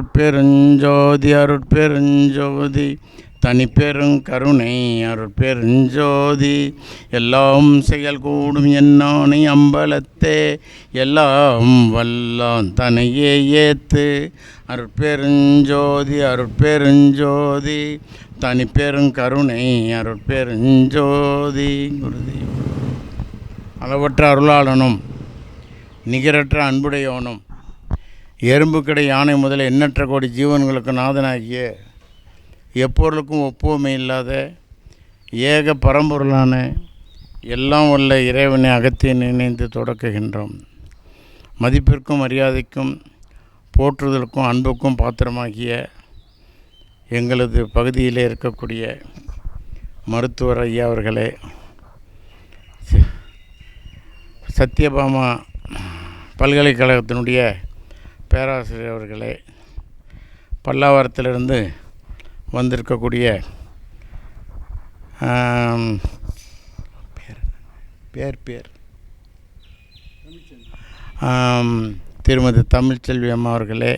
அருட்பெருஞ்சோதி அருட்பெருஞ்சோதி. தனிப்பெரும் கருணை அருட்பெருஞ்சோதி. எல்லாம் செயல் கூடும் என்னானை அம்பலத்தே. எல்லாம் வல்லான் தனையே ஏத்து. அருட்பெருஞ்சோதி அருட்பெருஞ்சோதி. தனிப்பெரும் கருணை அருட்பெருஞ்சோதி. குருதேவ். அளவற்ற அருளாளனும் நிகரற்ற அன்புடையவனும் எறும்புக்கடை யானை முதல எண்ணற்ற கோடி ஜீவன்களுக்கு நாதனாகிய எப்பொருளுக்கும் ஒப்புவமை இல்லாத ஏக பரம்பொருளான எல்லாம் உள்ள இறைவனை அகத்தை நினைந்து தொடக்குகின்றோம். மதிப்பிற்கும் மரியாதைக்கும் போற்றுதலுக்கும் அன்புக்கும் பாத்திரமாகிய எங்களது பகுதியிலே இருக்கக்கூடிய மருத்துவர் ஐயா அவர்களே சத்யபாமா பல்கலைக்கழகத்தினுடைய பேராசிரியர் அவர்களே பல்லாவரத்திலிருந்து வந்திருக்கக்கூடிய பேர் பேர் பேர். திருமதி தமிழ்ச்செல்வி அம்மா அவர்களே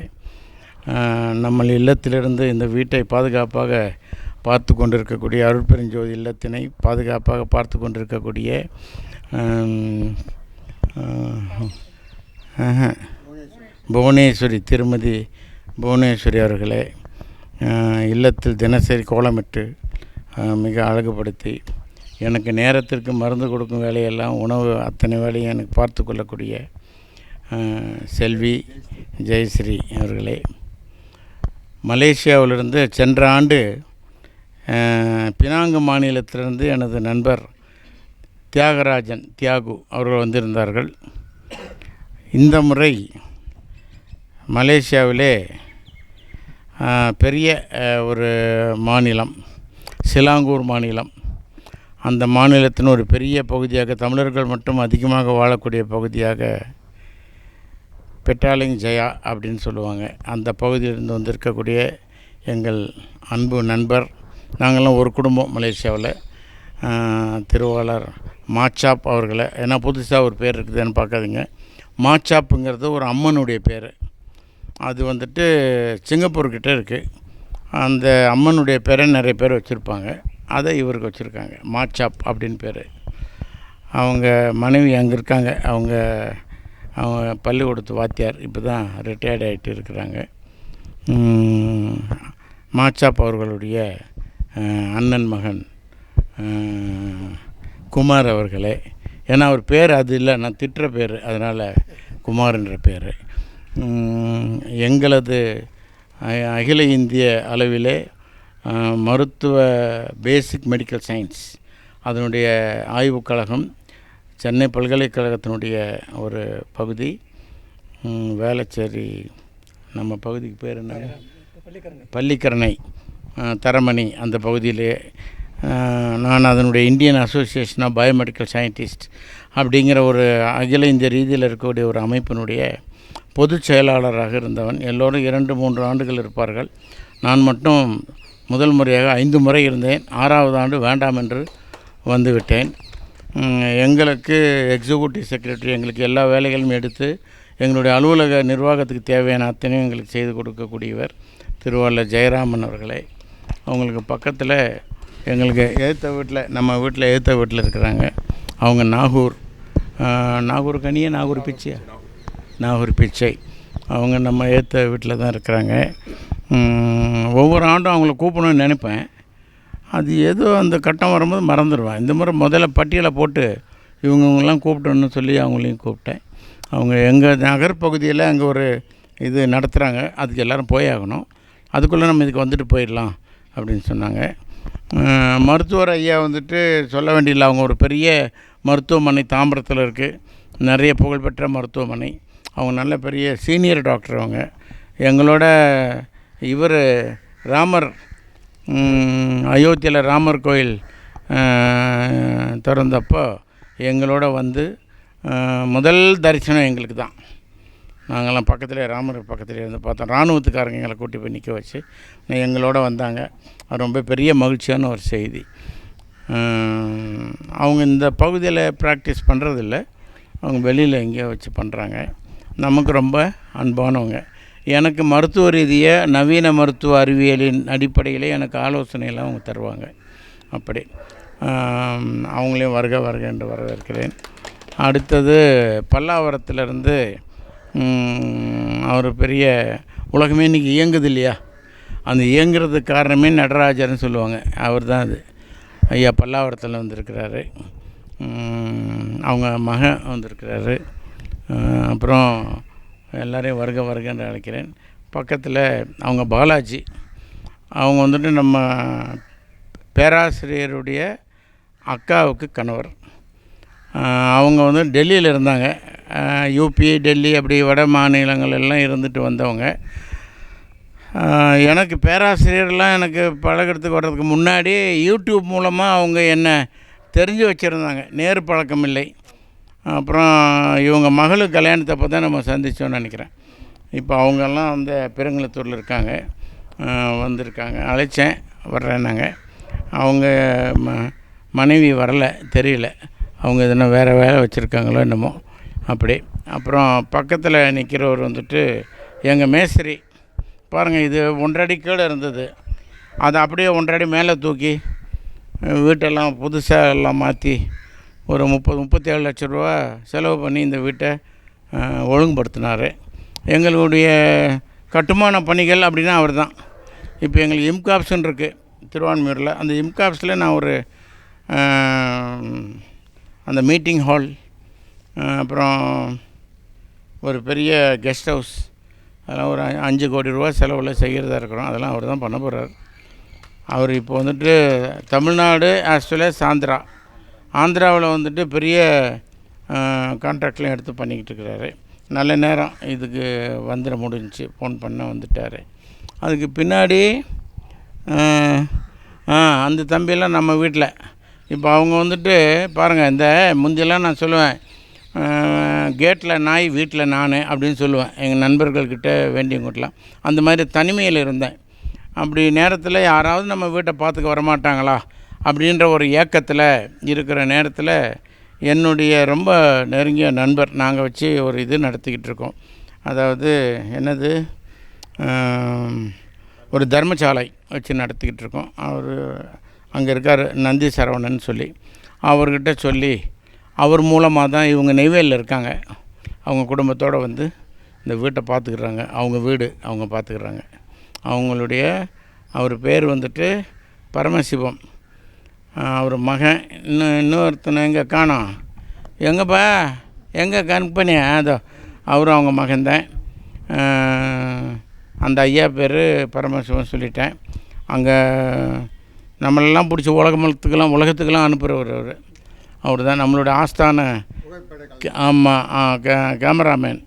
நம்ம இல்லத்திலிருந்து இந்த வீட்டை பாதுகாப்பாக பார்த்து கொண்டிருக்கக்கூடிய அருட்பெருஞ்சோதி இல்லத்தினை பாதுகாப்பாக பார்த்து கொண்டிருக்கக்கூடிய ஆம், புவனேஸ்வரி திருமதி புவனேஸ்வரி அவர்களே இல்லத்தில் தினசரி கோலமிட்டு மிக அழகுபடுத்தி எனக்கு நேரத்திற்கு மருந்து கொடுக்கும் வேலையெல்லாம் உணவு அத்தனை வேலையும் எனக்கு பார்த்து கொள்ளக்கூடிய செல்வி ஜெயஸ்ரீ அவர்களே. மலேசியாவிலிருந்து சென்ற ஆண்டு பினாங்கு மாநிலத்திலிருந்து எனது நண்பர் தியாகராஜன் தியாகு அவர்கள் வந்திருந்தார்கள். இந்த முறை மலேசியாவிலே பெரிய ஒரு மாநிலம் சிலாங்கூர் மாநிலம். அந்த மாநிலத்தின் ஒரு பெரிய பகுதியாக தமிழர்கள் மட்டும் அதிகமாக வாழக்கூடிய பகுதியாக பெட்டாலிங் ஜெயா அப்படின்னு சொல்லுவாங்க. அந்த பகுதியிலிருந்து வந்திருக்கக்கூடிய எங்கள் அன்பு நண்பர் நாங்கள்லாம் ஒரு குடும்பம் மலேசியாவில். திருவாளர் மாச்சாப் அவர்களை ஏன்னா புதுசாக ஒரு பேர் இருக்குதுன்னு பார்க்காதீங்க. மாச்சாப்புங்கிறது ஒரு அம்மனுடைய பேர். அது வந்துட்டு சிங்கப்பூர்கிட்ட இருக்குது அந்த அம்மனுடைய பேரை நிறைய பேர் வச்சுருப்பாங்க. அதை இவருக்கு வச்சுருக்காங்க. மாச்சாப் அப்படின்னு பேர். அவங்க மனைவி அங்கே இருக்காங்க. அவங்க அவங்க பள்ளிக்கூடத்து வாத்தியார் இப்போ தான் ரிட்டையர்ட் ஆகிட்டு இருக்கிறாங்க மாச்சாப் அவர்களுடைய அண்ணன் மகன் குமார் அவர்களே. ஏன்னா அவர் பேர் அது இல்லை. நான் திட்டுற பேர். அதனால் குமார்ன்ற பேர். எங்களது அகில இந்திய அளவிலே மருத்துவ பேசிக் மெடிக்கல் சயின்ஸ் அதனுடைய ஆய்வுக் கழகம் சென்னை பல்கலைக்கழகத்தினுடைய ஒரு பகுதி வேளச்சேரி நம்ம பகுதிக்கு பேர் என்ன? பள்ளிக்கரணை. தரமணி அந்த பகுதியிலே. நான் அதனுடைய Indian association of biomedical scientist அப்படிங்கிற ஒரு அகில இந்திய ரீதியில் இருக்கக்கூடிய ஒரு அமைப்பினுடைய பொதுச் செயலாளராக இருந்தவன். எல்லோரும் இரண்டு மூன்று ஆண்டுகள் இருப்பார்கள். நான் மட்டும் முதல் முறையாக ஐந்து முறை இருந்தேன். ஆறாவது ஆண்டு வேண்டாம் என்று வந்துவிட்டேன். எங்களுக்கு எக்ஸிக்யூட்டிவ் செக்ரட்டரி எங்களுக்கு எல்லா வேலைகளும் எடுத்து எங்களுடைய அலுவலக நிர்வாகத்துக்கு தேவையான அத்தனையும் எங்களுக்கு செய்து கொடுக்கக்கூடியவர் திருவாளர் ஜெயராமன் அவர்களே. அவங்களுக்கு பக்கத்தில் எங்களுக்கு எழுத்த வீட்டில் நம்ம வீட்டில் எழுத்த வீட்டில் இருக்கிறாங்க. அவங்க நாகூர் நாகூர் கனியே நாகூர் பிச்சியா? நாகூர் பிச்சை. அவங்க நம்ம ஏற்ற வீட்டில் தான் இருக்கிறாங்க. ஒவ்வொரு ஆண்டும் அவங்கள கூப்பிடணும்னு நினைப்பேன். அது ஏதோ அந்த கட்டம் வரும்போது மறந்துடுவேன் இந்த முறை முதல்ல பட்டியலை போட்டு இவங்கவுங்கெல்லாம் கூப்பிட்டோன்னு சொல்லி அவங்களையும் கூப்பிட்டேன். அவங்க எங்கள் நகர்பகுதியில் அங்கே ஒரு இது நடத்துகிறாங்க அதுக்கு எல்லோரும் போய் ஆகணும். அதுக்குள்ளே நம்ம இதுக்கு வந்துட்டு போயிடலாம் அப்படின்னு சொன்னாங்க. மருத்துவர் ஐயா வந்துட்டு சொல்ல வேண்டியதில்லை. அவங்க ஒரு பெரிய மருத்துவமனை தாம்பரத்தில் இருக்குது நிறைய புகழ்பெற்ற மருத்துவமனை. அவங்க நல்ல பெரிய சீனியர் டாக்டர் அவங்க. எங்களோட இவர் ராமர் அயோத்தியில் ராமர் கோயில் திறந்தப்போ எங்களோட வந்து முதல் தரிசனம் எங்களுக்கு தான். நாங்கள்லாம் பக்கத்தில் ராமர் பக்கத்தில் இருந்து பார்த்தோம். இராணுவத்துக்காரங்க எங்களை கூட்டி போய் நிற்க வச்சு எங்களோட வந்தாங்க. ரொம்ப பெரிய மகிழ்ச்சியான ஒரு செய்தி. அவங்க இந்த பகுதியில் ப்ராக்டிஸ் பண்ணுறதில்ல அவங்க வெளியில் எங்கேயோ வச்சு பண்ணுறாங்க நமக்கு ரொம்ப அன்பானவங்க. எனக்கு மருத்துவ ரீதியாக நவீன மருத்துவ அறிவியலின் அடிப்படையில் எனக்கு ஆலோசனையெல்லாம் அவங்க தருவாங்க. அப்படி. அவங்களையும் வருக வருக என்று வரவேற்கிறேன். அடுத்தது பல்லாவரத்திலிருந்து அவர் பெரிய உலகமே இன்றைக்கி இயங்குது இல்லையா? அந்த இயங்குறதுக்கு காரணமே நடராஜர்னு சொல்லுவாங்க. அவர் தான் அது. ஐயா பல்லாவரத்தில் வந்திருக்கிறாரு. அவங்க மகன் வந்திருக்கிறாரு. அப்புறம் எல்லாரையும் வருக வருகன்னு அழைக்கிறேன். பக்கத்தில் அவங்க பாலாஜி. அவங்க வந்துட்டு நம்ம பேராசிரியருடைய அக்காவுக்கு கணவர். அவங்க வந்து டெல்லியில் இருந்தாங்க. யூபி டெல்லி அப்படி வட மாநிலங்கள் எல்லாம் இருந்துட்டு வந்தவங்க. எனக்கு பேராசிரியர்லாம் எனக்கு பழகிறதுக்கு வர்றதுக்கு முன்னாடி யூடியூப் மூலமாக அவங்க என்ன தெரிஞ்சு வச்சுருந்தாங்க. நேர் பழக்கம் இல்லை. அப்புறம் இவங்க மகளுக்கு கல்யாணத்தை அப்போ தான் நம்ம சந்தித்தோன்னு நினைக்கிறேன். இப்போ அவங்கெல்லாம் வந்து பெருங்குளத்தூரில் இருக்காங்க. வந்திருக்காங்க. அழைச்சேன். வர்றேன்னாங்க. அவங்க ம மனைவி வரலை. தெரியல. அவங்க எதுனா வேறு வேலை வச்சுருக்காங்களோ என்னமோ. அப்படி. அப்புறம் பக்கத்தில் நிற்கிறவர் வந்துட்டு எங்கள் மேஸ்திரி பாருங்கள் இது ஒன்றடி கீழே இருந்தது. அதை அப்படியே ஒன்றரை மேலே தூக்கி வீட்டெல்லாம் புதுசாக எல்லாம் மாற்றி ஒரு முப்பது முப்பத்தேழு லட்ச ரூபா செலவு பண்ணி இந்த வீட்டை ஒழுங்குபடுத்தினார். எங்களுடைய கட்டுமான பணிகள் அப்படின்னா அவர் தான் இப்போ எங்களுக்கு இம்காப்ஸ்ன்னு இருக்குது திருவான்மையூரில். அந்த இம்காப்ஸில் நான் ஒரு அந்த மீட்டிங் ஹால் அப்புறம் ஒரு பெரிய கெஸ்ட் ஹவுஸ் அதெல்லாம் ஒரு அ- அஞ்சு கோடி ரூபா செலவில் செய்கிறதா இருக்கிறோம். அதெல்லாம் அவர் தான் பண்ண போகிறார் அவர் இப்போ வந்துட்டு தமிழ்நாடு ஆஸ் வெல் ஆந்திரா ஆந்திராவில் வந்துட்டு பெரிய கான்ட்ராக்ட்லாம் எடுத்து பண்ணிக்கிட்டு இருக்கிறாரு நல்ல நேரம் இதுக்கு வந்துட முடிஞ்சிச்சு. ஃபோன் பண்ண வந்துட்டார். அதுக்கு பின்னாடி அந்த தம்பியெல்லாம் நம்ம வீட்டில். இப்போ அவங்க வந்துட்டு பாருங்கள் இந்த முந்தியெல்லாம் நான் சொல்லுவேன். கேட்டில் நாய் வீட்டில் நான் அப்படின்னு சொல்லுவேன். எங்கள் நண்பர்கள்கிட்ட வேண்டியவங்கட்டலாம் அந்த மாதிரி தனிமையில் இருந்தேன். அப்படி நேரத்தில் யாராவது நம்ம வீட்டை பார்த்துக்க வரமாட்டாங்களா? அப்படின்ற ஒரு ஏக்கத்தில் இருக்கிற நேரத்தில் என்னுடைய ரொம்ப நெருங்கிய நண்பர் நாங்கள் வச்சு ஒரு இது நடத்திக்கிட்டு இருக்கோம். அதாவது என்னது? ஒரு தர்மசாலை வச்சு நடத்திக்கிட்டு இருக்கோம். அவர் அங்கே இருக்கார் நந்தி சரவணன் சொல்லி. அவர்கிட்ட சொல்லி அவர் மூலமாக தான் இவங்க நெய்வேலியில் இருக்காங்க. அவங்க குடும்பத்தோடு வந்து இந்த வீட்டை பார்த்துக்கிறாங்க அவங்க வீடு அவங்க பார்த்துக்கிறாங்க அவங்களுடைய அவர் பேர் வந்துட்டு பரமசிவம். அவர் மகன் இன்னும் இன்னொருத்தனை எங்கே காணோம்? எங்கப்பா? எங்கே கம்பெனி அதோ அவரும் அவங்க மகன்தான். அந்த ஐயா பேர் பரமசிவம் சொல்லிட்டேன். அங்கே நம்மளெல்லாம் பிடிச்சி உலகமலத்துக்கெல்லாம் உலகத்துக்கெல்லாம் அனுப்புகிறவர் அவர். அவர் தான் நம்மளோட ஆஸ்தான ஆமாம் கே கேமராமேன்.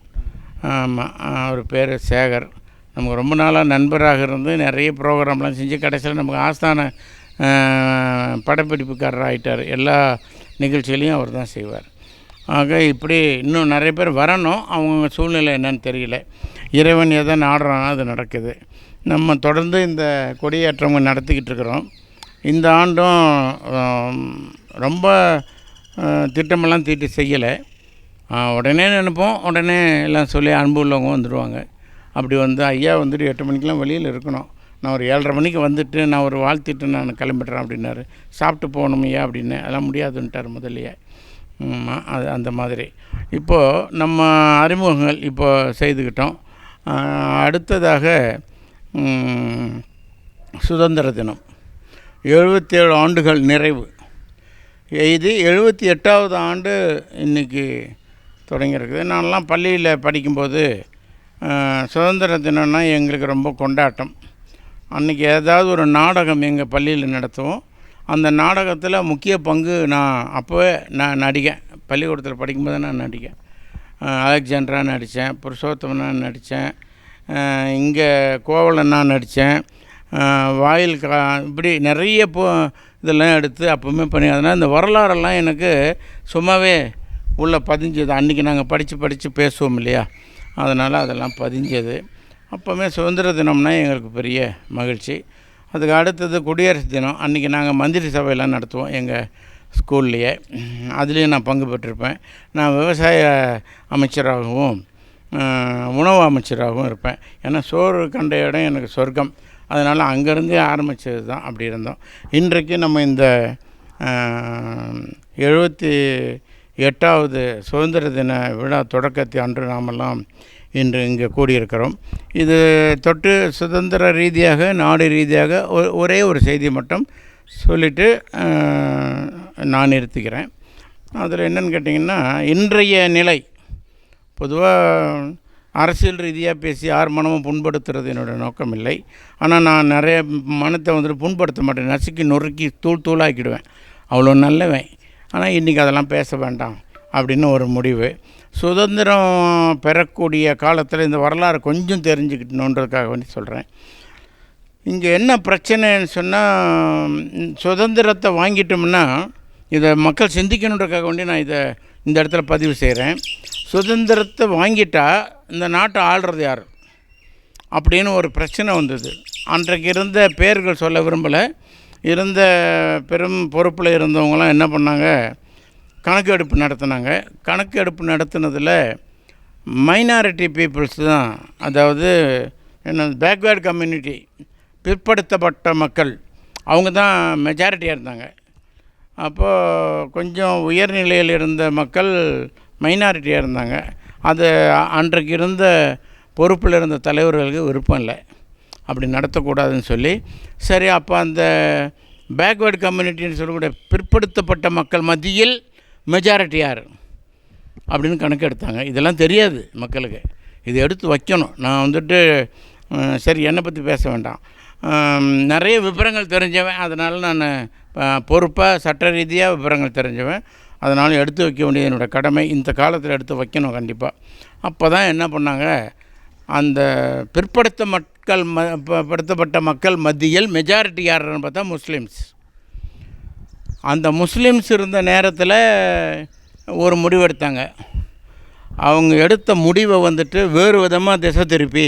ஆமாம் அவர் பேர் சேகர். நமக்கு ரொம்ப நாளாக நண்பராக இருந்து நிறைய ப்ரோக்ராம்லாம் செஞ்சு கடைசியில் நமக்கு ஆஸ்தான படப்பிடிப்புக்காரர் ஆகிட்டார் எல்லா நிகழ்ச்சிகளையும் அவர் தான் செய்வார். ஆக இப்படி இன்னும் நிறைய பேர் வரணும். அவங்க சூழ்நிலை என்னன்னு தெரியல. இறைவன் எதை நாடுறானோ அது நடக்குது. நம்ம தொடர்ந்து இந்த கொடியேற்றம் நடத்திக்கிட்டு இருக்கிறோம். இந்த ஆண்டும் ரொம்ப திட்டமெல்லாம் தீட்டி செய்யலை. உடனே நினைப்போம். உடனே எல்லாம் சொல்லி அன்பு உள்ளவங்க வந்துடுவாங்க. அப்படி வந்து ஐயா வந்துட்டு எட்டு மணிக்கெலாம் வெளியில் இருக்கணும். நான் ஒரு ஏழரை மணிக்கு வந்துட்டு நான் ஒரு வாழ்த்திட்டு நான் கிளம்பிடுறேன் அப்படின்னாரு. சாப்பிட்டு போகணுமையா அப்படின்னு? அதெல்லாம் முடியாதுன்ட்டார் முதல்லையே. அது அந்த மாதிரி. இப்போது நம்ம அறிமுகங்கள் இப்போ செய்துக்கிட்டோம். அடுத்ததாக சுதந்திர தினம். எழுபத்தேழு ஆண்டுகள் நிறைவு. இது எழுபத்தி எட்டாவது ஆண்டு இன்றைக்கி தொடங்கியிருக்குது. நான்லாம் பள்ளியில் படிக்கும்போது சுதந்திர தினம்னா எங்களுக்கு ரொம்ப கொண்டாட்டம். அன்றைக்கி ஏதாவது ஒரு நாடகம் எங்கள் பள்ளியில் நடத்துவோம். அந்த நாடகத்தில் முக்கிய பங்கு நான் அப்போவே நான் நடிகேன். பள்ளிக்கூடத்தில் படிக்கும்போது நான் நடிகேன். அலெக்சாண்ட்ரா நடித்தேன் புருஷோத்தமனா நடித்தேன் இங்கே கோவலன்னா நடித்தேன் வாயில் கா இப்படி நிறைய போ இதெல்லாம் எடுத்து அப்போவுமே பண்ணி அதனால் இந்த வரலாறெல்லாம் எனக்கு சும்மாவே உள்ளே பதிஞ்சது. அன்றைக்கி நாங்கள் படித்து படித்து பேசுவோம் இல்லையா? அதனால் அதெல்லாம் பதிஞ்சது. அப்போவுமே சுதந்திர தினம்னா எங்களுக்கு பெரிய மகிழ்ச்சி. அதுக்கு அடுத்தது குடியரசு தினம். அன்றைக்கி நாங்கள் மந்திரி சபையெல்லாம் நடத்துவோம் எங்கள் ஸ்கூல்லையே. அதுலேயும் நான் பங்கு பெற்றிருப்பேன். நான் விவசாய அமைச்சராகவும் உணவு அமைச்சராகவும் இருப்பேன். ஏன்னா சோறு கண்ட இடம் எனக்கு சொர்க்கம். அதனால் அங்கேருந்தே ஆரம்பித்தது தான் அப்படி இருந்தோம். இன்றைக்கு நம்ம இந்த எழுபத்தி எட்டாவது சுதந்திர தின விழா தொடக்கத்தை அன்று நாமெல்லாம் இன்று இங்கே கூடியிருக்கிறோம். இது தொட்டு சுதந்திர ரீதியாக நாடு ரீதியாக ஒ- ஒரே ஒரு செய்தி மட்டும் சொல்லிவிட்டு நான் நிறுத்திக்கிறேன் அதில் என்னென்னு கேட்டிங்கன்னா இன்றைய நிலை பொதுவாக அரசியல் ரீதியாக பேசி யார் மனமும் புண்படுத்துறது என்னோடய நோக்கம் இல்லை ஆனால் நான் நிறைய மனத்தை வந்துட்டு புண்படுத்த மாட்டேன். நசுக்கி நொறுக்கி தூள் தூளாக்கிடுவேன். அவ்வளோ நல்லவன். ஆனால் இன்றைக்கி அதெல்லாம் பேச வேண்டாம் அப்படின்னு ஒரு முடிவு. சுதந்திரம் பெறக்கூடிய காலத்தில் இந்த வரலாறு கொஞ்சம் தெரிஞ்சுக்கிட்டணுன்றதுக்காக வேண்டி சொல்கிறேன் இங்கே என்ன பிரச்சனைன்னு சொன்னால் சுதந்திரத்தை வாங்கிட்டோம்னா இதை மக்கள் சிந்திக்கணுன்றக்காக வேண்டி நான் இதை இந்த இடத்துல பதிவு செய்கிறேன் சுதந்திரத்தை வாங்கிட்டா இந்த நாட்டை ஆள்றது யார்? அப்படின்னு ஒரு பிரச்சனை வந்தது. அன்றைக்கு இருந்த பேர்கள் சொல்ல விரும்பலை. இருந்த பெரும் பொறுப்பில் இருந்தவங்களாம் என்ன பண்ணாங்க? கணக்கு எடுப்பு நடத்தினாங்க. கணக்கு எடுப்பு நடத்தினதில் மைனாரிட்டி பீப்புள்ஸ் தான் அதாவது என்ன பேக்வேர்டு கம்யூனிட்டி பிற்படுத்தப்பட்ட மக்கள் அவங்க தான் மெஜாரிட்டியாக இருந்தாங்க. அப்போது கொஞ்சம் உயர்நிலையில் இருந்த மக்கள் மைனாரிட்டியாக இருந்தாங்க. அது அன்றைக்கு இருந்த பொறுப்பில் இருந்த தலைவர்களுக்கு விருப்பம் இல்லை. அப்படி நடத்தக்கூடாதுன்னு சொல்லி சரி அப்போ அந்த பேக்வேர்டு கம்யூனிட்டின்னு சொல்லக்கூடிய பிற்படுத்தப்பட்ட மக்கள் மத்தியில் மெஜாரிட்டி யார்? அப்படின்னு கணக்கு எடுத்தாங்க. இதெல்லாம் தெரியாது மக்களுக்கு. இது எடுத்து வைக்கணும். நான் வந்துட்டு சரி என்னை பற்றி பேச வேண்டாம். நிறைய விவரங்கள் தெரிஞ்சவன். அதனால் நான் பொறுப்பாக சட்ட ரீதியாக விவரங்கள் தெரிஞ்சவன். அதனால் எடுத்து வைக்க வேண்டியது என்னோடய கடமை. இந்த காலத்தில் எடுத்து வைக்கணும் கண்டிப்பாக அப்போ தான் என்ன பண்ணாங்க? அந்த பிற்படுத்த மக்கள் ம படுத்தப்பட்ட மக்கள் மத்தியில் மெஜாரிட்டி யாருன்னு பார்த்தா முஸ்லீம்ஸ் அந்த முஸ்லீம்ஸ் இருந்த நேரத்தில் ஒரு முடிவெடுத்தாங்க. அவங்க எடுத்த முடிவை வந்துட்டு வேறு விதமாக திசை திருப்பி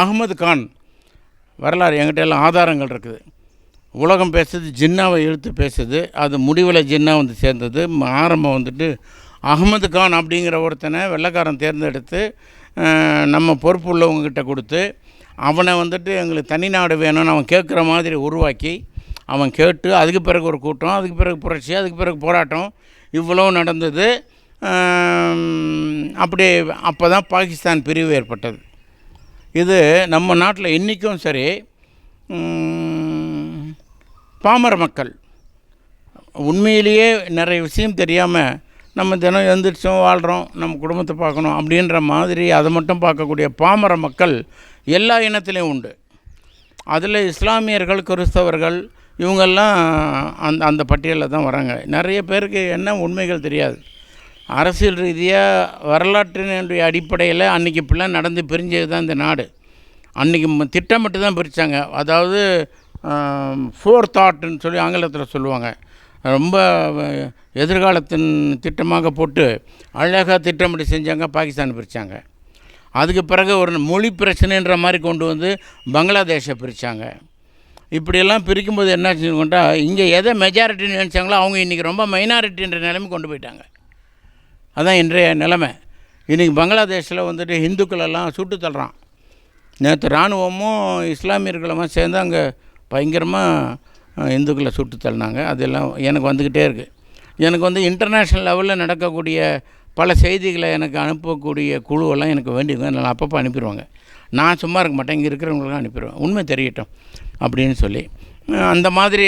அகமது கான் வரலாறு என்கிட்ட எல்லாம் ஆதாரங்கள் இருக்குது. உலகம் பேசுது ஜின்னாவை இழுத்து பேசுது அது முடிவில் ஜின்னா வந்து சேர்ந்தது ஆரம்பம் வந்துட்டு அகமது கான் அப்படிங்கிற ஒருத்தனை வெள்ளைக்காரன் தேர்ந்தெடுத்து நம்ம பொறுப்பு உள்ளவங்கக்கிட்ட கொடுத்து அவனை வந்துட்டு எங்களுக்கு தனி நாடு வேணும்னு அவன் கேட்குற மாதிரி உருவாக்கி அவன் கேட்டு அதுக்கு பிறகு ஒரு கூட்டம் அதுக்கு பிறகு புரட்சி அதுக்கு பிறகு போராட்டம் இவ்வளோ நடந்தது. அப்படி அப்போ தான் பாகிஸ்தான் பிரிவு ஏற்பட்டது. இது நம்ம நாட்டில் இன்றைக்கும் சரி பாமர மக்கள். உண்மையிலேயே நிறைய விஷயம் தெரியாமல் நம்ம தினம் எழுந்திரிச்சோம் வாழ்கிறோம் நம்ம குடும்பத்தை பார்க்கணும் அப்படின்ற மாதிரி அதை மட்டும் பார்க்கக்கூடிய பாமர மக்கள் எல்லா இனத்திலையும் உண்டு. அதில் இஸ்லாமியர்கள் கிறிஸ்தவர்கள் இவங்கெல்லாம் அந்த அந்த பட்டியலில் தான் வராங்க. நிறைய பேருக்கு என்ன உண்மைகள் தெரியாது. அரசியல் ரீதியாக வரலாற்றினுடைய அடிப்படையில் அன்றைக்கி இப்படிலாம் நடந்து பிரிஞ்சது தான் இந்த நாடு. அன்றைக்கி திட்டமிட்டு தான் பிரித்தாங்க அதாவது ஃபோர் தாட்னு சொல்லி ஆங்கிலத்தில் சொல்லுவாங்க. ரொம்ப எதிர்காலத்தின் திட்டமாக போட்டு அழகாக திட்டமிட்டு செஞ்சாங்க பாகிஸ்தான் பிரித்தாங்க அதுக்கு பிறகு ஒரு மொழி பிரச்சனைன்ற மாதிரி கொண்டு வந்து பங்களாதேஷை பிரித்தாங்க இப்படியெல்லாம் பிரிக்கும்போது என்னாச்சுன்னு கொண்டா இங்கே எதை மெஜாரிட்டின்னு நினச்சாங்களோ அவங்க இன்றைக்கி ரொம்ப மைனாரிட்டின்ற நிலைமை கொண்டு போயிட்டாங்க. அதான் இன்றைய நிலைமை. இன்றைக்கி பங்களாதேஷில் வந்துட்டு ஹிந்துக்களெல்லாம் எல்லாம் சுட்டு தள்ளுறான். நேற்று இராணுவமும் இஸ்லாமியர்களுமா சேர்ந்து அங்கே பயங்கரமாக இந்துக்களை சுட்டு தள்ளினாங்க. அதெல்லாம் எனக்கு வந்துக்கிட்டே இருக்குது எனக்கு வந்து இன்டர்நேஷ்னல் லெவலில் நடக்கக்கூடிய பல செய்திகளை எனக்கு அனுப்பக்கூடிய குழுவெல்லாம் எனக்கு வேண்டியது நான் அப்பப்போ அனுப்பிடுவாங்க. நான் சும்மா இருக்க மாட்டேன். இங்கே இருக்கிறவங்களுக்கும் அனுப்பிடுவேன். உண்மை தெரியட்டும். அப்படின்னு சொல்லி அந்த மாதிரி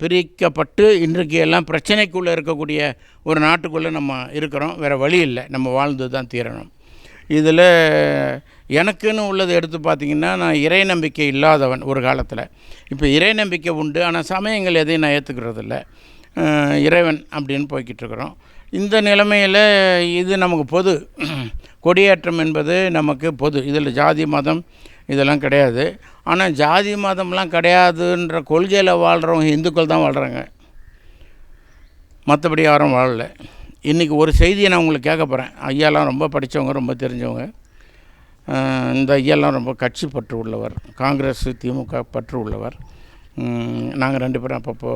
பிரிக்கப்பட்டு இன்றைக்கு எல்லாம் பிரச்சனைக்குள்ளே இருக்கக்கூடிய ஒரு நாட்டுக்குள்ளே நம்ம இருக்கிறோம். வேறு வழி இல்லை. நம்ம வாழ்ந்து தான் தீரணும். இதில் எனக்குன்னு உள்ளதை எடுத்து பார்த்திங்கன்னா நான் இறை நம்பிக்கை இல்லாதவன் ஒரு காலத்தில். இப்போ இறை நம்பிக்கை உண்டு. ஆனால் சமயங்கள் எதையும் நான் ஏற்றுக்கிறதில்ல இறைவன் அப்படின்னு போய்கிட்டு இருக்கிறோம். இந்த நிலைமையில் இது நமக்கு பொது. கொடியேற்றம் என்பது நமக்கு பொது. இதில் ஜாதி மதம் இதெல்லாம் கிடையாது. ஆனால் ஜாதி மதம்லாம் கிடையாதுன்ற கொள்கையில் வாழ்கிறவங்க இந்துக்கள் தான் வாழ்கிறாங்க மற்றபடி யாரும் வாழலை. இன்றைக்கி ஒரு செய்தியை நான் உங்களுக்கு கேட்க போகிறேன் ஐயாலாம் ரொம்ப படித்தவங்க ரொம்ப தெரிஞ்சவங்க. இந்த ஐயாலாம் ரொம்ப கட்சி பற்று உள்ளவர். காங்கிரஸ் திமுக பற்று உள்ளவர். நாங்கள் ரெண்டு பேரும் அப்பப்போ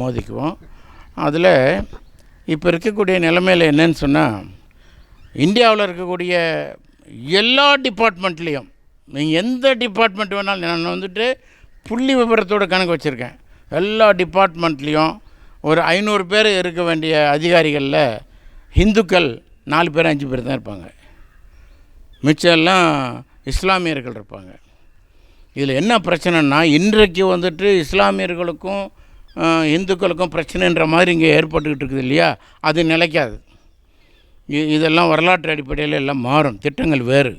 மோதிக்குவோம். அதில் இப்போ இருக்கக்கூடிய நிலைமையில் என்னன்னு சொன்னால் இந்தியாவில் இருக்கக்கூடிய எல்லா டிபார்ட்மெண்ட்லேயும் நீங்கள் எந்த டிபார்ட்மெண்ட் வேணாலும் நான் வந்துட்டு புள்ளி விவரத்தோட கணக்கு வச்சுருக்கேன். எல்லா டிபார்ட்மெண்ட்லேயும் ஒரு ஐநூறு பேர் இருக்க வேண்டிய அதிகாரிகளில் ஹிந்துக்கள் நாலு பேர் அஞ்சு பேர் தான் இருப்பாங்க. மிச்சம் எல்லாம் இஸ்லாமியர்கள் இருப்பாங்க. இதில் என்ன பிரச்சனைனா இன்றைக்கு வந்துட்டு இஸ்லாமியர்களுக்கும் இந்துக்களுக்கும் பிரச்சனைன்ற மாதிரி இங்கே ஏற்பட்டுக்கிட்டு இருக்குது இல்லையா? அது நிலைக்காது. இதெல்லாம் வரலாற்று அடிப்படையில் எல்லாம் மாறும். திட்டங்கள் வேறு.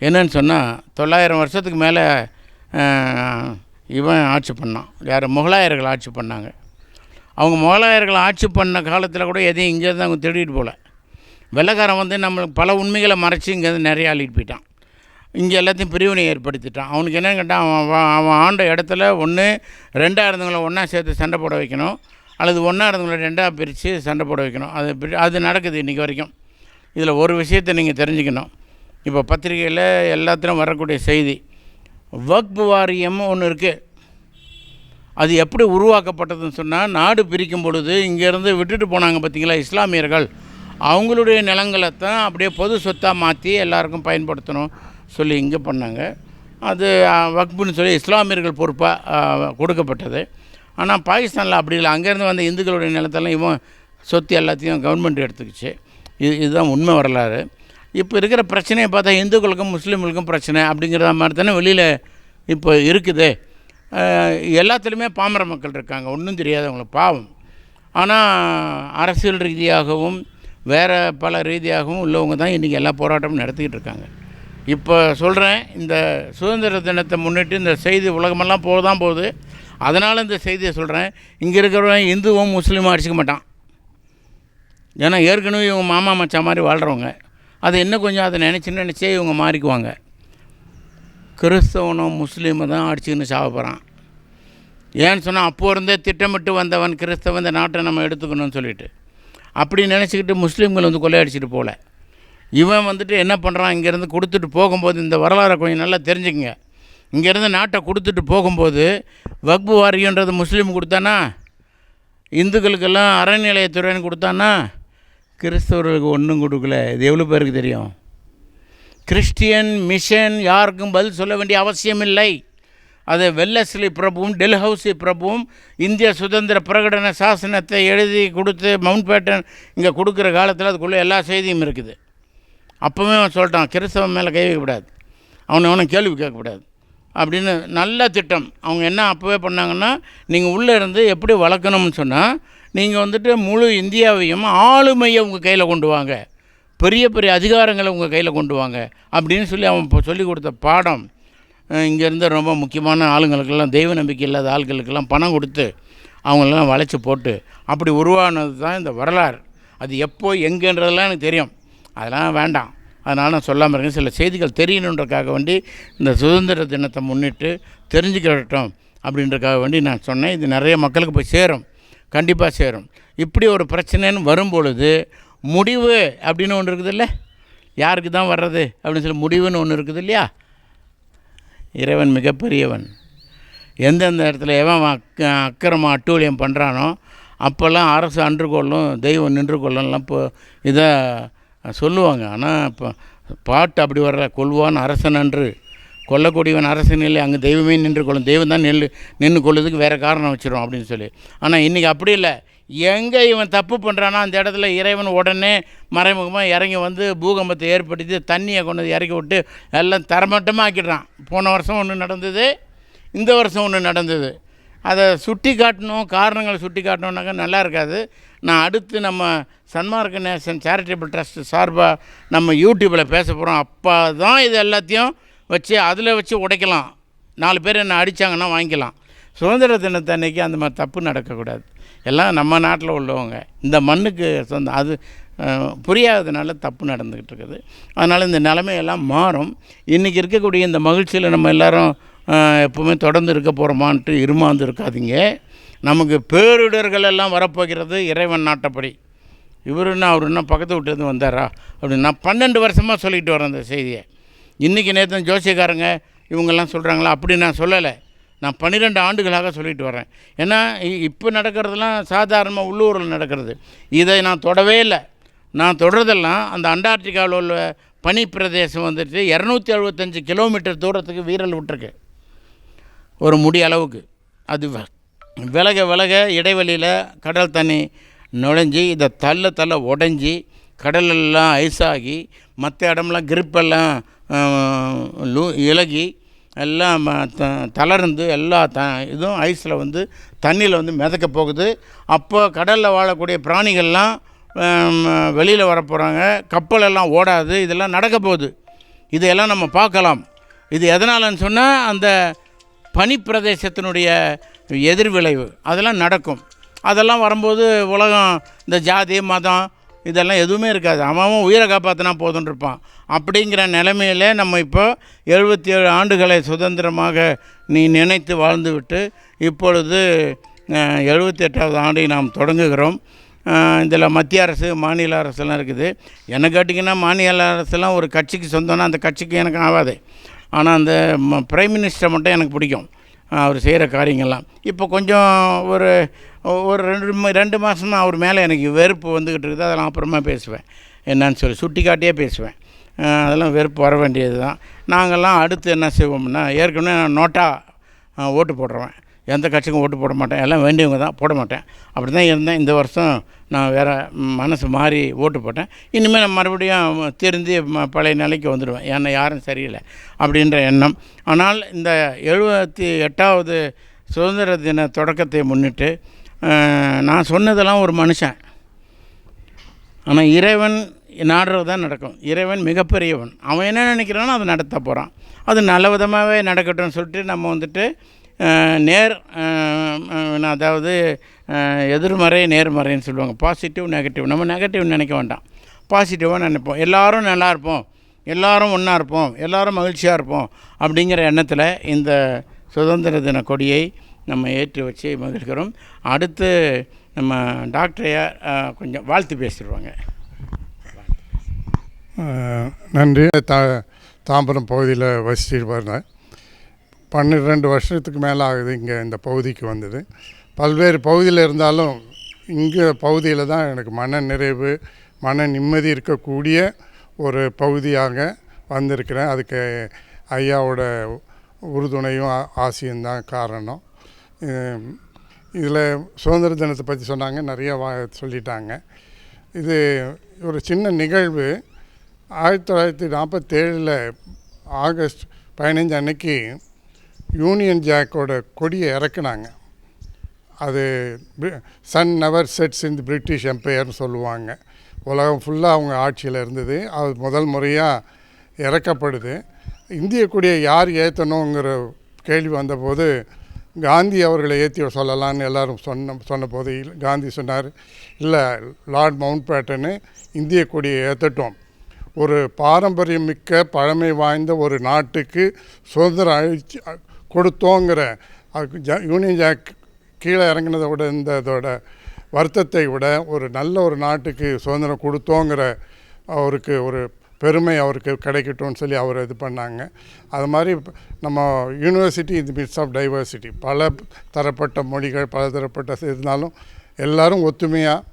என்னன்னு சொன்னால் தொள்ளாயிரம் வருஷத்துக்கு மேலே இவன் ஆட்சி பண்ணான். யார்? முகலாயர்கள் ஆட்சி பண்ணாங்க. அவங்க முகலாயர்கள் ஆட்சி பண்ண காலத்தில் கூட எதையும் இங்கேருந்து அவங்க திருடிட்டு போகல வெள்ளைக்காரன் வந்து நம்மளுக்கு பல உண்மைகளை மறைச்சி இங்கேருந்து நிறைய அள்ளிட்டு போயிட்டான். இங்கே எல்லாத்தையும் பிரிவினை ஏற்படுத்திட்டான். அவனுக்கு என்னன்னு கேட்டால் அவன் அவன் ஆண்ட இடத்துல ஒன்று ரெண்டாக இருந்தவங்களை ஒன்றா சேர்த்து சண்டை போட வைக்கணும். அல்லது ஒன்றா இருந்தவங்கள ரெண்டாக பிரித்து சண்டை போட வைக்கணும். அது பிரி- அது நடக்குது இன்றைக்கி வரைக்கும். இதில் ஒரு விஷயத்தை நீங்கள் தெரிஞ்சுக்கணும். இப்போ பத்திரிகையில் எல்லாத்திலும் வரக்கூடிய செய்தி. வக்பு வாரியம் ஒன்று இருக்குது அது எப்படி உருவாக்கப்பட்டதுன்னு சொன்னால் நாடு பிரிக்கும் பொழுது இங்கேருந்து விட்டுட்டு போனாங்க பார்த்தீங்களா இஸ்லாமியர்கள். அவங்களுடைய நிலங்களை தான் அப்படியே பொது சொத்தாக மாற்றி எல்லாருக்கும் பயன்படுத்தணும் சொல்லி இங்கே பண்ணாங்க. அது வக்புன்னு சொல்லி இஸ்லாமியர்கள் பொறுப்பாக கொடுக்கப்பட்டது. ஆனால் பாகிஸ்தானில் அப்படி இல்லை. அங்கேருந்து வந்த இந்துக்களுடைய நிலத்தெல்லாம் இவன் சொத்து எல்லாத்தையும் கவர்மெண்ட் எடுத்துக்கிச்சு. இது இதுதான் உண்மை வரலாறு. இப்போ இருக்கிற பிரச்சனையை பார்த்தா இந்துக்களுக்கும் முஸ்லீம்களுக்கும் பிரச்சனை அப்படிங்கிற மாதிரி தானே வெளியில் இப்போ இருக்குது. எல்லாத்துலேயுமே பாமர மக்கள் இருக்காங்க. ஒன்றும் தெரியாதவங்களுக்கு பாவம். ஆனால் அரசியல் ரீதியாகவும் வேறு பல ரீதியாகவும் உள்ளவங்க தான் இன்றைக்கி எல்லா போராட்டமும் நடத்திக்கிட்டு இருக்காங்க. இப்போ சொல்கிறேன் இந்த சுதந்திர தினத்தை முன்னிட்டு இந்த செய்தி உலகமெல்லாம் போக தான் போகுது. அதனால் இந்த செய்தியை சொல்கிறேன் இங்கே இருக்கிறவன் இந்துவும் முஸ்லீமும் அடிச்சுக்க மாட்டான். ஏன்னா ஏற்கனவே இவங்க மாமா மச்சான் மாதிரி வாழ்கிறவங்க அதை இன்னும் கொஞ்சம் அதை நினச்சி நினச்சே இவங்க மாறிக்குவாங்க. கிறிஸ்தவனும் முஸ்லீமும் தான் அடிச்சுக்கின்னு சாப்பிட்றான் ஏன்னு சொன்னால் அப்போ இருந்தே திட்டமிட்டு வந்தவன் கிறிஸ்தவன் இந்த நாட்டை நம்ம எடுத்துக்கணும்னு சொல்லிட்டு. அப்படி நினச்சிக்கிட்டு முஸ்லீம்கள் வந்து கொள்ளையடிச்சிட்டு போகல. இவன் வந்துட்டு என்ன பண்ணுறான் இங்கேருந்து கொடுத்துட்டு போகும்போது இந்த வரலாறை கொஞ்சம் நல்லா தெரிஞ்சுக்கங்க. இங்கேருந்து நாட்டை கொடுத்துட்டு போகும்போது வக்பு வாரியன்றது முஸ்லீம் கொடுத்தானா? இந்துக்களுக்கெல்லாம் அறநிலையத்துறைன்னு கொடுத்தானா? கிறிஸ்தவர்களுக்கு ஒன்றும் கொடுக்கல. இது எவ்வளோ பேருக்கு தெரியும்? கிறிஸ்டியன் மிஷன் யாருக்கும் பதில் சொல்ல வேண்டிய அவசியம் இல்லை. அதை வெல்லஸ்லி பிரபுவும் டெல்ஹவுசி பிரபுவும் இந்திய சுதந்திர பிரகடன சாசனத்தை எழுதி கொடுத்து மவுண்ட் பேட்டன் இங்கே கொடுக்குற காலத்தில் அதுக்குள்ளே எல்லா செய்தியும் இருக்குது. அப்போவே அவன் சொல்லிட்டான் கிறிஸ்தவன் மேலே கை வைக்கக்கூடாது அவனை அவனும் கேள்வி கேட்கக்கூடாது அப்படின்னு நல்ல திட்டம். அவங்க என்ன அப்போவே பண்ணாங்கன்னா நீங்கள் உள்ளே இருந்து எப்படி வளர்க்கணும்னு சொன்னால் நீங்கள் வந்துட்டு முழு இந்தியாவையும் ஆளுமையை உங்கள் கையில் கொண்டு வாங்க. பெரிய பெரிய அதிகாரங்களை உங்கள் கையில் கொண்டு வாங்க. அப்படின்னு சொல்லி அவன் இப்போ சொல்லிக் கொடுத்த பாடம் இங்கேருந்து ரொம்ப முக்கியமான ஆளுங்களுக்கெல்லாம் தெய்வ நம்பிக்கை இல்லாத ஆள்களுக்கெல்லாம் பணம் கொடுத்து அவங்களெல்லாம் வளைச்சி போட்டு அப்படி உருவானது தான் இந்த வரலாறு. அது எப்போ எங்கேன்றதெல்லாம் எனக்கு தெரியும். அதெல்லாம் வேண்டாம். அதனால் நான் சொல்லாமல் இருக்கேன். சில செய்திகள் தெரியணுன்றக்காக வேண்டி இந்த சுதந்திர தினத்தை முன்னிட்டு தெரிஞ்சுக்கிட்டோம் அப்படின்றக்காக வேண்டி நான் சொன்னேன். இது நிறைய மக்களுக்கு போய் சேரும். கண்டிப்பாக சேரும். இப்படி ஒரு பிரச்சனைன்னு வரும்பொழுது முடிவு அப்படின்னு ஒன்று இருக்குது இல்லை? யாருக்கு தான் வர்றது? அப்படின்னு சொல்லி முடிவுன்னு ஒன்று இருக்குது இல்லையா? இறைவன் மிகப்பெரியவன். எந்தெந்த இடத்துல எவன் அக் அக்கிரமம் அட்டூழியம் பண்ணுறானோ அப்போல்லாம் அரசு அன்று கொள்ளும் தெய்வம் நின்று கொள்ளும்லாம் இப்போ இதை சொல்லுவாங்க. ஆனால் இப்போ பாட்டு அப்படி வர்ற கொள்வான் அரசன் அன்று. கொல்லக்கூடியவன் அரசு இல்லை அங்கே தெய்வமே நின்று கொள்ளும். தெய்வம் தான் நெல் நின்று கொள்ளுறதுக்கு வேறு காரணம் வச்சிடும் அப்படின்னு சொல்லி. ஆனால் இன்றைக்கி அப்படி இல்லை. எங்கே இவன் தப்பு பண்ணுறானா அந்த இடத்துல இறைவன் உடனே மறைமுகமாக இறங்கி வந்து பூகம்பத்தை ஏற்படுத்தி தண்ணியை கொண்டு வந்து இறக்கி விட்டு எல்லாம் தரமட்டமாக ஆக்கிடுறான் போன வருஷம் ஒன்று நடந்தது இந்த வருஷம் ஒன்று நடந்தது. அதை சுட்டி காட்டணும் காரணங்களை சுட்டி காட்டணுன்னாக்கா நல்லா இருக்காது. நான் அடுத்து நம்ம சன்மார்க்க நேஷன் சேரிட்டபிள் ட்ரஸ்ட் சார்பாக நம்ம யூடியூப்பில் பேச போகிறோம் அப்போ தான் இது எல்லாத்தையும் வச்சு அதில் வச்சு உடைக்கலாம். நாலு பேர் என்ன அடித்தாங்கன்னா வாங்கிக்கலாம். சுதந்திர தினத்தை அன்றைக்கி அந்த மாதிரி தப்பு நடக்கக்கூடாது. எல்லாம் நம்ம நாட்டில் உள்ளவங்க. இந்த மண்ணுக்கு சொந்த அது புரியாததுனால தப்பு நடந்துக்கிட்டு இருக்குது. அதனால் இந்த நிலைமையெல்லாம் மாறும். இன்றைக்கி இருக்கக்கூடிய இந்த மகிழ்ச்சியில் நம்ம எல்லாரும் எப்பவுமே தொடர்ந்து இருக்க போகிறோமான்ட்டு இருமாந்து இருக்காதிங்க. நமக்கு பேரிடர்கள் எல்லாம் வரப்போகிறது இறைவன் நாட்டப்படி. இவர் என்ன அவர் என்ன பக்கத்து விட்டு வந்தாரா? அப்படின்னு நான் பன்னெண்டு வருஷமாக சொல்லிக்கிட்டு வரேன் அந்த செய்தியை. இன்றைக்கி நேற்று ஜோசியக்காரங்க இவங்கெல்லாம் சொல்கிறாங்களா அப்படி நான் சொல்லலை. நான் பன்னிரெண்டு ஆண்டுகளாக சொல்லிட்டு வரேன். ஏன்னா இ- இப்போ நடக்கிறதெல்லாம் சாதாரணமாக உள்ளூரில் நடக்கிறது. இதை நான் தொடவே இல்லை. நான் தொடர்றதெல்லாம் அந்த அண்டார்டிகாவில் உள்ள பனி பிரதேசம் வந்துட்டு இரநூத்தி எழுபத்தஞ்சு கிலோமீட்டர் தூரத்துக்கு வீரல் விட்டுருக்கு. ஒரு முடி அளவுக்கு. அது வ- விலக விலக இடைவெளியில் கடல் தண்ணி நுழைஞ்சி இதை தள்ள தள்ள உடஞ்சி கடலெல்லாம் ஐஸாகி மற்ற இடம்லாம் கிரிப்பெல்லாம் லூ இலகி எல்லாம் ம- த- தளர்ந்து எல்லா த இதுவும் ஐஸில் வந்து தண்ணியில் வந்து மிதக்க போகுது. அப்போ கடலில் வாழக்கூடிய பிராணிகள்லாம் வெளியில் வர போகிறாங்க ஓடாது. இதெல்லாம் நடக்க போகுது. இதையெல்லாம் நம்ம பார்க்கலாம். இது எதனாலன்னு சொன்னால் அந்த பனிப்பிரதேசத்தினுடைய எதிர்விளைவு. அதெல்லாம் நடக்கும். அதெல்லாம் வரும்போது உலகம் இந்த ஜாதி மதம் இதெல்லாம் எதுவுமே இருக்காது. அவன் உயிரை காப்பாற்றினா போதுன்னு இருப்பான் அப்படிங்கிற நிலைமையில நம்ம இப்போ எழுபத்தி ஏழு ஆண்டுகளை சுதந்திரமாக நீ நினைத்து வாழ்ந்துவிட்டு இப்பொழுது எழுபத்தி எட்டாவது ஆண்டை நாம் தொடங்குகிறோம். இதில் மத்திய அரசு மாநில அரசுலாம் இருக்குது. என்ன கேட்டிங்கன்னா மாநில அரசுலாம் ஒரு கட்சிக்கு சொந்தம்னா அந்த கட்சிக்கு எனக்கு ஆகாது. ஆனால் அந்த பிரைம் மினிஸ்டர் மட்டும் எனக்கு பிடிக்கும். அவர் செய்கிற காரியங்கள்லாம். இப்போ கொஞ்சம் ஒரு ஒரு ரெண்டு ரெண்டு மாதமா அவர் மேலே எனக்கு வெறுப்பு வந்துக்கிட்டு இருக்குது. அதெல்லாம் அப்புறமா பேசுவேன். என்னன்னு சொல்லி சுட்டி காட்டியே பேசுவேன் அதெல்லாம் வெறுப்பு வர வேண்டியது தான் நாங்கள்லாம் அடுத்து என்ன செய்வோம்னா ஏற்கனவே நான் நோட்டா ஓட்டு போடுறவன். எந்த கட்சிக்கும் ஓட்டு போட மாட்டேன். எல்லாம் வேண்டியவங்க தான். போட மாட்டேன். அப்படி தான் இருந்தேன். இந்த வருஷம் நான் வேறு மனசு மாறி ஓட்டு போட்டேன். இனிமேல் நான் மறுபடியும் திருந்தி ம- பழைய நிலைக்கு வந்துடுவேன். ஏன்னா யாரும் சரியில்லை அப்படின்ற எண்ணம். ஆனால் இந்த எழுபத்தி எட்டாவது சுதந்திர தின தொடக்கத்தை முன்னிட்டு நான் சொன்னதெல்லாம் ஒரு மனுஷன். ஆனால் இறைவன் நாடுறது தான் நடக்கும். இறைவன் மிகப்பெரியவன். அவன் என்ன நினைக்கிறானோ அதை நடத்த போகிறான் அது நல்ல விதமாகவே நடக்கட்டும்னு சொல்லிட்டு நம்ம வந்துட்டு நேர் அதாவது எதிர்மறை நேர்மறைன்னு சொல்லுவாங்க. பாசிட்டிவ் நெகட்டிவ் நம்ம நெகட்டிவ் நினைக்க வேண்டாம். பாசிட்டிவாக நினைப்போம். எல்லாரும் நல்லா இருப்போம். எல்லோரும் ஒன்றா இருப்போம். எல்லோரும் மகிழ்ச்சியாக இருப்போம் அப்படிங்கிற எண்ணத்தில் இந்த சுதந்திர தின கொடியை நம்ம ஏற்றி வச்சு மகிழ்கிறோம். அடுத்து நம்ம டாக்டரையா கொஞ்சம் வாழ்த்து பேசிடுவாங்க. நன்றி. தா தாம்பரம் பகுதியில் வசிச்சுட்டு வரேன் பன்னிரெண்டு வருஷத்துக்கு மேலே ஆகுது இங்கே இந்த பகுதிக்கு வந்தது. பல்வேறு பகுதியில் இருந்தாலும் இங்கே பகுதியில் தான் எனக்கு மன நிறைவு மன நிம்மதி இருக்கக்கூடிய ஒரு பகுதியாக வந்திருக்கிறேன். அதுக்கு ஐயாவோட உறுதுணையும் ஆசையும் தான் காரணம். இதில் சுதந்திர தினத்தை பற்றி சொன்னாங்க நிறைய வா சொல்லிட்டாங்க. இது ஒரு சின்ன நிகழ்வு. ஆயிரத்தி தொள்ளாயிரத்தி நாற்பத்தேழில் ஆகஸ்ட் பதினஞ்சு அன்னைக்கு யூனியன் ஜாக்கோட கொடியை இறக்குனாங்க. அது sun never sets in the British எம்பையர்னு சொல்லுவாங்க. உலகம் ஃபுல்லாக அவங்க ஆட்சியில் இருந்தது. அது முதல் முறையாக இறக்கப்படுது. இந்திய கொடியை யார் ஏற்றணுங்கிற கேள்வி வந்தபோது காந்தி அவர்களை ஏற்றி சொல்லலான்னு எல்லோரும் சொன்ன சொன்னபோது காந்தி சொன்னார் இல்லை லார்ட் மவுண்ட் பேட்டனு இந்திய கொடியை ஏற்றட்டும் ஒரு பாரம்பரியம் மிக்க பழமை வாய்ந்த ஒரு நாட்டுக்கு சுதந்திரம் அழிச்சு கொடுத்தோங்கிற அதுக்கு ஜா யூனியன் ஜாக் கீழே இறங்கினதை விட இந்த இதோட வருத்தத்தை விட ஒரு நல்ல ஒரு நாட்டுக்கு சுதந்திரம் கொடுத்தோங்கிற அவருக்கு ஒரு பெருமை அவருக்கு கிடைக்கட்டும்னு சொல்லி அவர் இது பண்ணாங்க. அது மாதிரி நம்ம யூனிவர்சிட்டி இந்த மிட்ஸ் ஆஃப் டைவர்சிட்டி பல தரப்பட்ட மொழிகள் பல தரப்பட்ட இருந்தாலும் எல்லாரும் ஒத்துமையாக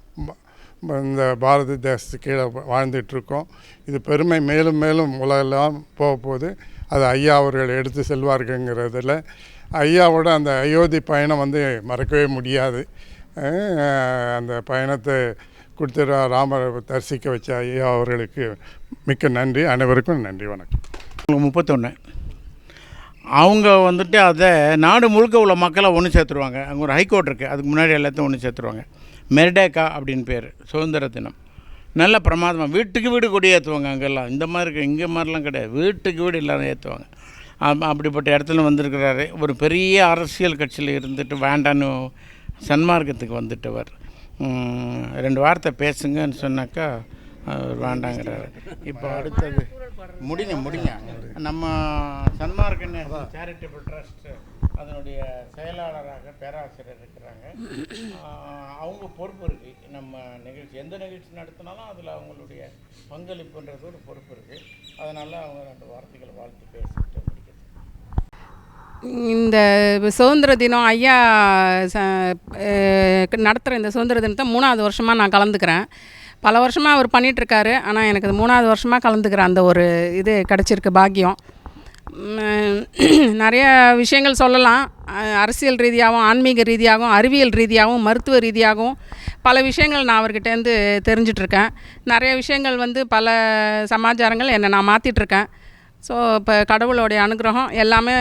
இந்த பாரத தேசத்துக்கு கீழே வாழ்ந்துட்டுருக்கோம் இது பெருமை மேலும் மேலும் உலகெல்லாம் போக போகுது அது ஐயா அவர்கள் எடுத்து செல்வார்கள்ங்கிறதுல. ஐயாவோட அந்த அயோத்தி பயணம் வந்து மறக்கவே முடியாது. அந்த பயணத்தை கொடுத்து ராமர் தரிசிக்க வச்ச ஐயா அவர்களுக்கு மிக்க நன்றி. அனைவருக்கும் நன்றி வணக்கம். முப்பத்தொன்று அவங்க வந்துட்டு அதை நாடு முழுக்க உள்ள மக்களை ஒன்று சேர்த்துருவாங்க. அங்கே ஒரு ஹைகோர்ட் இருக்குது அதுக்கு முன்னாடி எல்லாத்தையும் ஒன்று சேர்த்துருவாங்க. மெர்டேக்கா அப்படின்னு பேர். சுதந்திர தினம். நல்ல பிரமாதமாக வீட்டுக்கு வீடு கொடி ஏற்றுவாங்க அங்கெல்லாம். இந்த மாதிரி இருக்கு இங்கே மாதிரிலாம் கிடையாது. வீட்டுக்கு வீடு எல்லாரும் ஏற்றுவாங்க அப்படிப்பட்ட இடத்துல வந்திருக்கிறாரு. ஒரு பெரிய அரசியல் கட்சியில் இருந்துட்டு வேண்டான்னு சன்மார்க்கத்துக்கு வந்துட்டவர். ரெண்டு வார்த்தை பேசுங்கன்னு சொன்னாக்கா அவர் வேண்டாங்கிறாரு. இப்போ அடுத்தது. முடிங்க முடிங்க. நம்ம சன்மார்க்க சேரிட்டபிள் ட்ரஸ்ட் அதனுடைய செயலாளராக பேராசிரியர் இருக்கிறாங்க. அவங்க பொறுப்பு இருக்குது நம்ம நிகழ்ச்சி எந்த நிகழ்ச்சி நடத்தினாலும் அதில் அவங்களுடைய பங்களிப்புன்றது ஒரு பொறுப்பு இருக்குது அதனால் அவங்க ரெண்டு வார்த்தைகளை வாழ்த்து பேசிட்டு இந்த சுதந்திர தினம் ஐயா நடத்துகிற இந்த சுதந்திர தினத்தை மூணாவது வருஷமாக நான் கலந்துக்கிறேன். பல வருஷமாக அவர் பண்ணிகிட்ருக்காரு ஆனால் எனக்கு மூணாவது வருஷமாக கலந்துக்கிற அந்த ஒரு இது கிடச்சிருக்கு பாக்கியம். நிறைய விஷயங்கள் சொல்லலாம். அரசியல் ரீதியாகவும் ஆன்மீக ரீதியாகவும் அறிவியல் ரீதியாகவும் மருத்துவ ரீதியாகவும் பல விஷயங்கள் நான் அவர்கிட்டேருந்து தெரிஞ்சிட்ருக்கேன். நிறைய விஷயங்கள் வந்து பல சமாச்சாரங்கள் என்னை நான் மாற்றிட்டுருக்கேன் ஸோ இப்போ கடவுளோடைய அனுகிரகம் எல்லாமே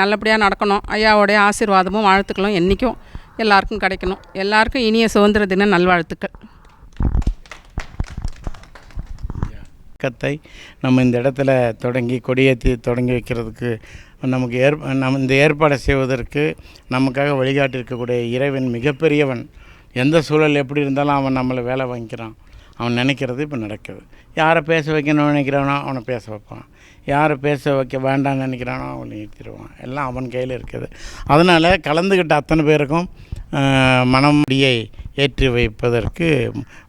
நல்லபடியாக நடக்கணும். ஐயாவோடைய ஆசீர்வாதமும் வாழ்த்துக்களும் என்றைக்கும் எல்லாருக்கும் கிடைக்கணும். எல்லாருக்கும் இனிய சுதந்திர தின நல்வாழ்த்துக்கள். கத்தை நம்ம இந்த இடத்துல தொடங்கி கொடியேற்றி தொடங்கி வைக்கிறதுக்கு நமக்கு ஏற் நம்ம இந்த ஏற்பாடை செய்வதற்கு நமக்காக வழிகாட்டியிருக்கக்கூடிய இறைவன் மிகப்பெரியவன். எந்த சூழல் எப்படி இருந்தாலும் அவன் நம்மளை வேலை வாங்கிக்கிறான். அவன் நினைக்கிறது இப்போ நடக்குது. யாரை பேச வைக்கணும்னு நினைக்கிறானோ அவனை பேச வைப்பான். யாரை பேச வைக்க வேண்டாம்னு நினைக்கிறானோ அவனை நிறுத்திடுவான். எல்லாம் அவன் கையில் இருக்குது. அதனால் கலந்துக்கிட்ட அத்தனை பேருக்கும் மனம் மனமுடியை ஏற்றி வைப்பதற்கு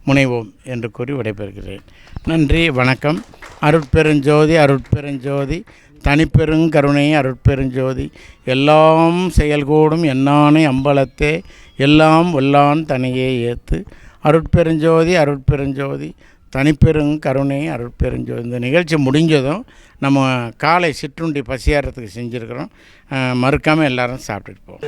முனைவோம் என்று கூறி விடைபெறுகிறேன். நன்றி வணக்கம். அருட்பெருஞ்சோதி அருட்பெருஞ்சோதி தனிப்பெருங்கருணை அருட்பெருஞ்சோதி எல்லாம் செயல்கூடும் என்னானை அம்பலத்தே எல்லாம் வல்லான் தனியே ஏத்து. அருட்பெருஞ்சோதி அருட்பெருஞ்சோதி தனிப்பெருங்கருணை அருட்பெருஞ்சோதி. இந்த நிகழ்ச்சி முடிஞ்சதும் நம்ம காலை சிற்றுண்டி பசியாரத்துக்கு செஞ்சுருக்கிறோம். மறுக்காமல் எல்லோரும் சாப்பிட்டுட்டு போவோம்.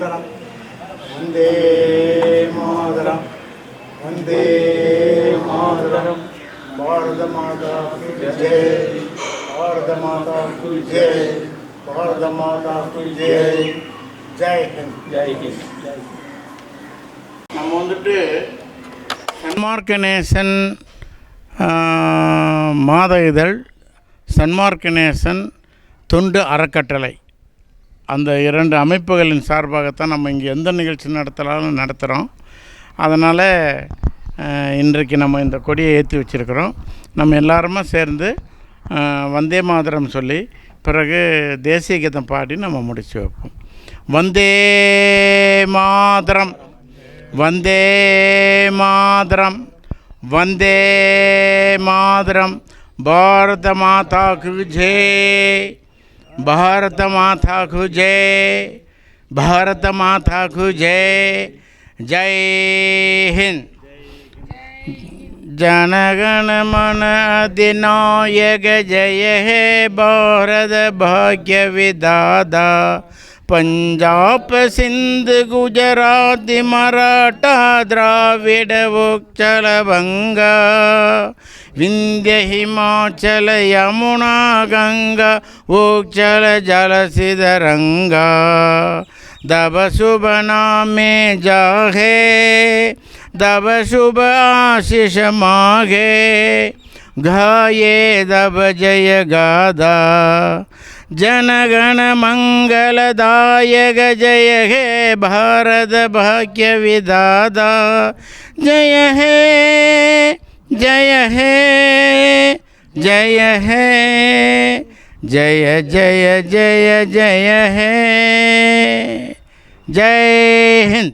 மாதரம் வந்தே மாதரம் வந்தே மாதரம் பாரத மாதா கி ஜெய் பாரத மாதா கி ஜெய் பாரத மாதா கி ஜெய் ஜெய் ஹிந்த். ஜெய் ஹிந்த். நம்ம வந்துட்டு சன்மார்க்கநேசன் ஆஹ், மாத இதழ் சன்மார்க்கநேசன் தொண்டு அறக்கட்டளை. அந்த இரண்டு அமைப்புகளின் சார்பாகத்தான் நம்ம இங்கே எந்த நிகழ்ச்சி நடத்தலாலும் நடத்துகிறோம் அதனால் இன்றைக்கு நம்ம இந்த கொடியை ஏற்றி வச்சுருக்கிறோம். நம்ம எல்லாருமா சேர்ந்து வந்தே மாதரம் சொல்லி பிறகு தேசிய கீதம் பாடி நம்ம முடிச்சு வைப்போம். वंदे मातरम वंदे मातरम, वंदे वंदे मातरं भारतमाता कुजे खुजे भारत माता खुजे जय हिंद। जनगण मन अधिनायक जय हे भारत भाग्य विदादा पंजाब सिंध गुजरात मराठा द्राविड उच्चल बंगा विंध्य हिमाचल यमुना गंगा उच्चल जल सिद्धरंगा दब शुभ नामे जाहे दब शुभ आशीष मागे घाये दब जय गादा जनगण मंगलदायक जय हे भारत भाग्य विदादा जय हे जय हे जय हे जय जय जय जय हे। जय हिंद।